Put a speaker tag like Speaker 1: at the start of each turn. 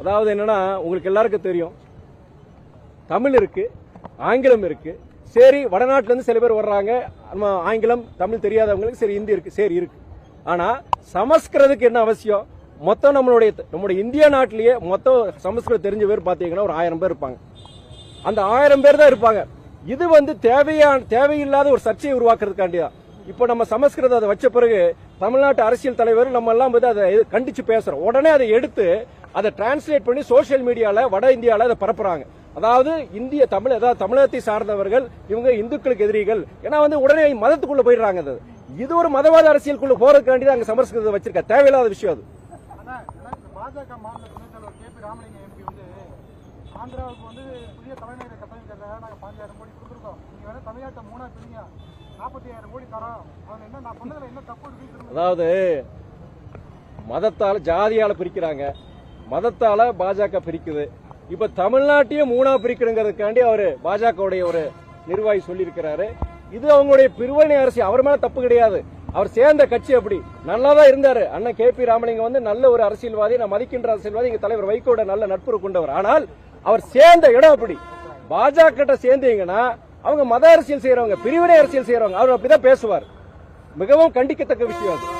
Speaker 1: அதாவது என்னன்னா உங்களுக்கு எல்லாருக்கும் தெரியும். தமிழ் இருக்கு ஆங்கிலம் இருக்கு. சரி வடநாட்டிலேருந்து சில பேர் வர்றாங்க. நம்ம ஆங்கிலம் தமிழ் தெரியாதவங்களுக்கு சரி ஹிந்தி இருக்கு சரி இருக்கு. ஆனால் சமஸ்கிருதத்துக்கு என்ன அவசியம்? மொத்தம் நம்மளுடைய நம்மளுடைய இந்திய நாட்டிலேயே மொத்தம் சமஸ்கிருதம் தெரிஞ்ச பேர் பார்த்தீங்கன்னா ஒரு ஆயிரம் பேர் இருப்பாங்க. அந்த ஆயிரம் பேர் தான் இருப்பாங்க. இது வந்து தேவையான தேவையில்லாத ஒரு சர்ச்சையை உருவாக்குறதுக்காண்டி தான் இப்போ நம்ம சமஸ்கிருதம் அதை வச்ச பிறகு தமிழ்நாட்டு அரசியல் தலைவர் நம்ம எல்லாம் வந்து அதை கண்டிச்சு பேசுறோம். உடனே அதை எடுத்து அதை டிரான்ஸ்லேட் பண்ணி சோஷியல் மீடியால வட இந்தியால அதை பரப்புறாங்க. அதாவது இந்திய தமிழ் அதாவது தமிழகத்தை சார்ந்தவர்கள் இவங்க இந்துக்களுக்கு எதிரிகள். ஏன்னா வந்து உடனே மதத்துக்குள்ள போயிடுறாங்க அது. இது ஒரு மதவாத அரசியலுக்குள்ள போறதுக்காண்டி தான் அங்க சமஸ்கிருதம் வச்சிருக்க. தேவையில்லாத விஷயம் அது.
Speaker 2: பாஜக மாநில துணைத் தலைவர் கே பி ராமலிங்க எம்பி வந்து ஆந்திராவுக்கு வந்து புதிய தலைநகரை கட்டமைக்கிறதுக்காக நாங்க பாஞ்சாயிரம் கோடி கொடுத்துருக்கோம். நீங்க மூணா பிரிங்க நாற்பத்தி ஆயிரம் கோடி தரோம். என்ன நான் சொன்னதுல என்ன தப்பு
Speaker 1: அதாவது மதத்தால ஜாதியால பிரிக்கிறாங்க. மதத்தால பாஜக பிரிக்குது. இப்ப தமிழ்நாட்டையும் மூணா பிரிக்கணுங்கிறதுக்காண்டி அவரு பாஜகவுடைய ஒரு நிர்வாகி சொல்லியிருக்கிறாரு. இது அவங்களுடைய பிரிவினை அரசு அவர் மேல தப்பு கிடையாது. அவர் சேர்ந்த கட்சி அப்படி. நல்லா தான் இருந்தாரு. அண்ணன் கே பி ராமலிங்கம் வந்து நல்ல ஒரு அரசியல்வாதி நான் மதிக்கின்ற அரசியல்வாதி எங்க தலைவர் வைகோட நல்ல நட்புறவு கொண்டவர். ஆனால் அவர் சேர்ந்த இடம் அப்படி. பாஜக சேர்ந்தீங்கன்னா அவங்க மத அரசியல் செய்யறவங்க பிரிவினை அரசியல் செய்யறவங்க அவர் அப்படிதான் பேசுவார். மிகவும் கண்டிக்கத்தக்க விஷயம் அது.